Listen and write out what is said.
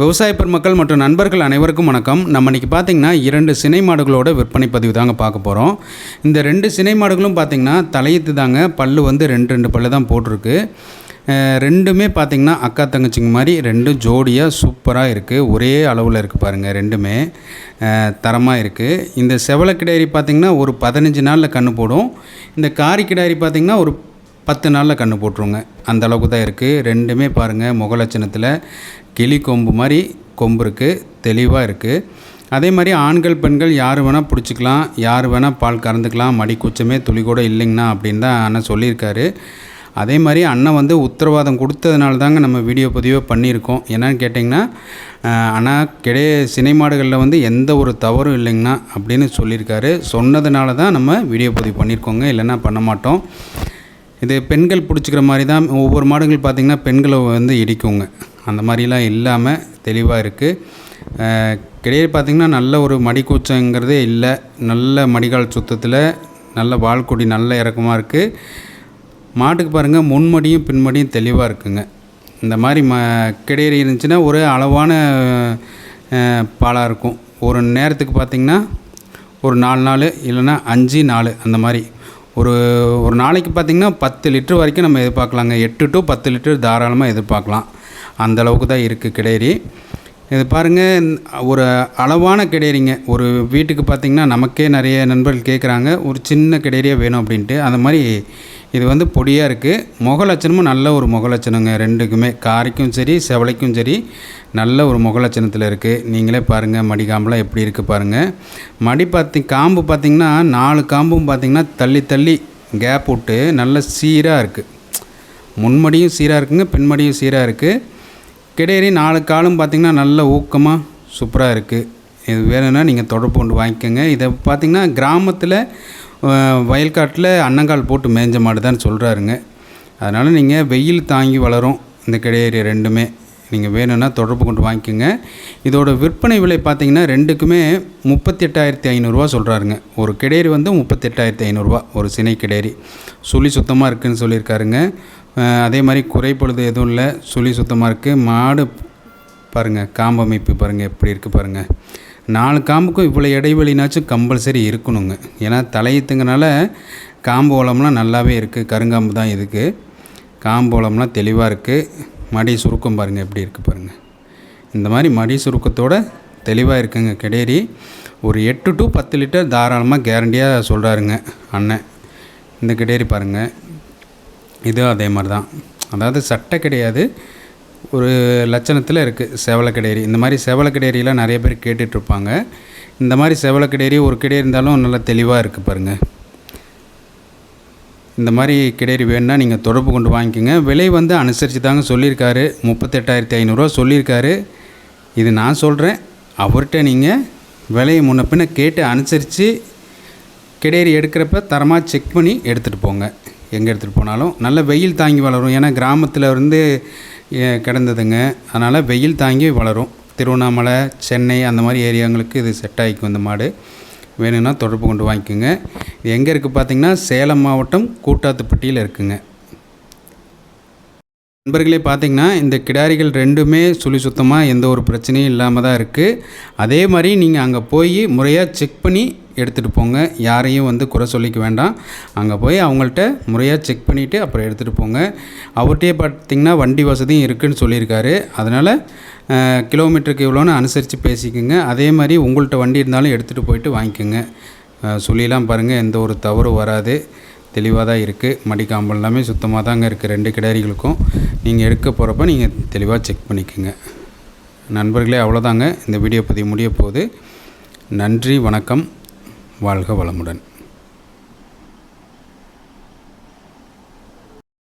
விவசாய பெருமக்கள் மற்றும் நண்பர்கள் அனைவருக்கும் வணக்கம். நம்ம இன்றைக்கி பார்த்தீங்கன்னா இரண்டு சினை மாடுகளோட விற்பனை பதிவு தாங்க பார்க்க போகிறோம் இந்த ரெண்டு சினை மாடுகளும் பார்த்திங்கன்னா தலையத்து தாங்க. பல்லு வந்து ரெண்டு ரெண்டு பல்லு தான் போட்டிருக்கு. ரெண்டுமே பார்த்தீங்கன்னா அக்கா தங்கச்சிங்க மாதிரி ரெண்டும் ஜோடியாக சூப்பராக இருக்குது ஒரே அளவில் இருக்குது பாருங்கள் ரெண்டுமே. தரமாக இருக்குது இந்த செவலை கிடாரி பார்த்திங்கன்னா ஒரு பதினஞ்சு நாளில் கன்று போடும். இந்த காரி கிடாரி பார்த்திங்கன்னா ஒரு பத்து நாளில் கன்று போட்டுருங்க. அந்த அளவுக்கு தான் இருக்குது ரெண்டுமே பாருங்கள் முகலட்சணத்தில் கிளி கொம்பு மாதிரி கொம்பு இருக்குது தெளிவாக இருக்குது அதே மாதிரி ஆண்கள் பெண்கள் யார் வேணால் பிடிச்சிக்கலாம். யார் வேணால் பால் கறந்துக்கலாம். மடி குச்சமே துளி கூட இல்லைங்கண்ணா அப்படின்னு தான் அண்ணன் சொல்லியிருக்காரு. அதே மாதிரி அண்ணன் வந்து உத்தரவாதம் கொடுத்ததுனால தாங்க நம்ம வீடியோ பதிவை பண்ணியிருக்கோம். என்னன்னு கேட்டிங்கன்னா ஆனால் அண்ணா கிடை சினை மாடுகளில் வந்து எந்த ஒரு தவறும் இல்லைங்கண்ணா அப்படின்னு சொல்லியிருக்காரு. சொன்னதுனால தான் நம்ம வீடியோ பதிவு பண்ணியிருக்கோங்க. இல்லைன்னா பண்ண மாட்டோம். இது பெண்கள் பிடிச்சிக்கிற மாதிரி தான் ஒவ்வொரு மாடுகள் பார்த்திங்கன்னா பெண்களை வந்து இடிக்குங்க. அந்த மாதிரிலாம் இல்லாமல் தெளிவாக இருக்குது கிடையாது பார்த்திங்கன்னா நல்ல ஒரு மடிக்கூச்சங்கிறதே இல்லை. நல்ல மடிகால் சுத்தத்தில் நல்ல வால்கொடி நல்ல இறக்கமாக இருக்குது மாட்டுக்கு பாருங்கள் முன்மடியும் பின்மடியும் தெளிவாக இருக்குங்க. இந்த மாதிரி ம கிடையாது இருந்துச்சுன்னா ஒரு அளவான பாலாக இருக்கும். ஒரு நேரத்துக்கு பார்த்திங்கன்னா ஒரு நாலு நாள் இல்லைன்னா அஞ்சு நாலு அந்த மாதிரி. ஒரு ஒரு நாளைக்கு பார்த்திங்கன்னா பத்து லிட்டர் வரைக்கும் நம்ம எதிர்பார்க்கலாங்க. எட்டு டு பத்து லிட்டர் தாராளமாக எதிர்பார்க்கலாம். அந்த அளவுக்கு தான் இருக்குது கிடையாது இது பாருங்கள் ஒரு அளவான கிடையறிங்க ஒரு வீட்டுக்கு பார்த்திங்கன்னா நமக்கே நிறைய நண்பர்கள் கேட்குறாங்க. ஒரு சின்ன கிடையறியாக வேணும் அப்படின்ட்டு. அந்த மாதிரி இது வந்து பொடியாக இருக்குது முகலட்சணமும் நல்ல ஒரு முகலட்சணங்க ரெண்டுக்குமே காரைக்கும் சரி செவலைக்கும் சரி நல்ல ஒரு முகலட்சணத்தில் இருக்குது நீங்களே பாருங்கள் மடி காம்பெலாம் எப்படி இருக்குது பாருங்கள் மடி பார்த்தி காம்பு பார்த்திங்கன்னா நாலு காம்பும் பார்த்திங்கன்னா தள்ளி தள்ளி கேப் விட்டு நல்ல சீராக இருக்குது முன்மடியும் சீராக இருக்குங்க பின்மடியும் சீராக இருக்குது கிடையறி நாலு காலும் பார்த்திங்கன்னா நல்ல ஊக்கமாக சூப்பராக இருக்குது இது வேணும்னா நீங்கள் தொடர்பு கொண்டு வாங்கிக்கோங்க. இதை பார்த்திங்கன்னா கிராமத்தில் வயல்காட்டில் அன்னங்கால் போட்டு மேய்ஞ்ச மாடு தான் சொல்கிறாருங்க அதனால் நீங்கள் வெயில் தாங்கி வளரும். இந்த கிடையறி ரெண்டுமே நீங்கள் வேணும்னா தொடர்பு கொண்டு வாங்கிக்கோங்க. இதோட விற்பனை விலை பார்த்திங்கன்னா ரெண்டுக்குமே முப்பத்தெட்டாயிரத்தி ஐநூறுரூவா சொல்கிறாருங்க ஒரு கிடேரி வந்து முப்பத்தெட்டாயிரத்தி ஐநூறுரூவா ஒரு சினை கிடேரி சுழி சுத்தமாக இருக்குதுன்னு சொல்லியிருக்காருங்க. அதே மாதிரி குறைப்பொழுது எதுவும் இல்லை. சுழி சுத்தமாக இருக்குது மாடு பாருங்கள் காம்பமைப்பு பாருங்கள் எப்படி இருக்குது பாருங்கள் நாலு காம்புக்கும் இவ்வளோ இடைவெளினாச்சும் கம்பல்சரி இருக்கணுங்க. ஏன்னா தலையத்துங்கனால காம்பு ஓலம்லாம் நல்லாவே இருக்குது கருங்காம்பு தான் இதுக்கு. காம்பு ஓலம்லாம் தெளிவாக இருக்குது மடி சுருக்கம் பாருங்கள் எப்படி இருக்குது பாருங்கள் இந்த மாதிரி மடி சுருக்கத்தோட தெளிவாக இருக்குங்க கிடேரி ஒரு எட்டு டு பத்து லிட்டர் தாராளமாக கேரண்டியாக சொல்கிறாருங்க அண்ணன். இந்த கிடேரி பாருங்கள் இதுவும் அதே மாதிரி தான். அதாவது சட்டை கிடையாது. ஒரு லட்சணத்தில் இருக்குது செவலை இந்த மாதிரி செவலை நிறைய பேர் கேட்டுட்ருப்பாங்க. இந்த மாதிரி செவலை ஒரு கிடையரி இருந்தாலும் நல்லா தெளிவாக இருக்குது பாருங்கள் இந்த மாதிரி கிடையரி வேணும்னா நீங்கள் தொடர்பு கொண்டு வாங்கிக்கோங்க. விலை வந்து அனுசரித்து தாங்க சொல்லியிருக்காரு. முப்பத்தெட்டாயிரத்தி ஐநூறுரூவா சொல்லியிருக்காரு. இது நான் சொல்கிறேன் அவர்கிட்ட நீங்கள் விலையை முன்ன பின்ன கேட்டு அனுசரித்து கிடையரி எடுக்கிறப்ப தரமாக செக் பண்ணி எடுத்துகிட்டு போங்க. எங்கே எடுத்துகிட்டு போனாலும். நல்ல வெயில் தாங்கி வளரும். ஏன்னா கிராமத்தில் இருந்து கிடந்ததுங்க. அதனால் வெயில் தாங்கி வளரும். திருவண்ணாமலை சென்னை அந்த மாதிரி ஏரியாங்களுக்கு இது செட் ஆகிக்கும் இந்த மாடு. வேணும்னா தொடர்பு கொண்டு வாங்கிக்கோங்க. இது எங்கே இருக்குது பார்த்தீங்கன்னா சேலம் மாவட்டம் கூட்டாத்துப்பட்டியில் இருக்குங்க. நண்பர்களே பார்த்தீங்கன்னா இந்த கிடாரிகள் ரெண்டுமே சுழி சுத்தமாக எந்த ஒரு பிரச்சனையும் இல்லாமல் தான் இருக்குது அதே மாதிரி நீங்கள் அங்கே போய் முறையாக செக் பண்ணி எடுத்துகிட்டு போங்க. யாரையும் வந்து குறை சொல்லிக்க வேண்டாம். அங்கே போய் அவங்கள்ட்ட முறையாக செக் பண்ணிவிட்டு அப்புறம் எடுத்துகிட்டு போங்க. அவர்கிட்டயே பார்த்தீங்கன்னா வண்டி வசதியும் இருக்குன்னு சொல்லியிருக்காரு. அதனால் கிலோமீட்டருக்கு இவ்வளோன்னு அனுசரித்து பேசிக்கோங்க. அதே மாதிரி உங்கள்கிட்ட வண்டி இருந்தாலும் எடுத்துகிட்டு போயிட்டு வாங்கிக்கோங்க. சொல்லிலாம் பாருங்கள் எந்த ஒரு தவறும் வராது. தெளிவாக தான் இருக்குது மடிக்காம்பல் எல்லாமே சுத்தமாக தாங்க இருக்குது ரெண்டு கிடாரிகளுக்கும். நீங்கள் எடுக்க போகிறப்ப நீங்கள் தெளிவாக செக் பண்ணிக்கோங்க. நண்பர்களே அவ்வளோதாங்க. இந்த வீடியோ பதிவு முடிய போகுது நன்றி வணக்கம். வாழ்க வளமுடன்.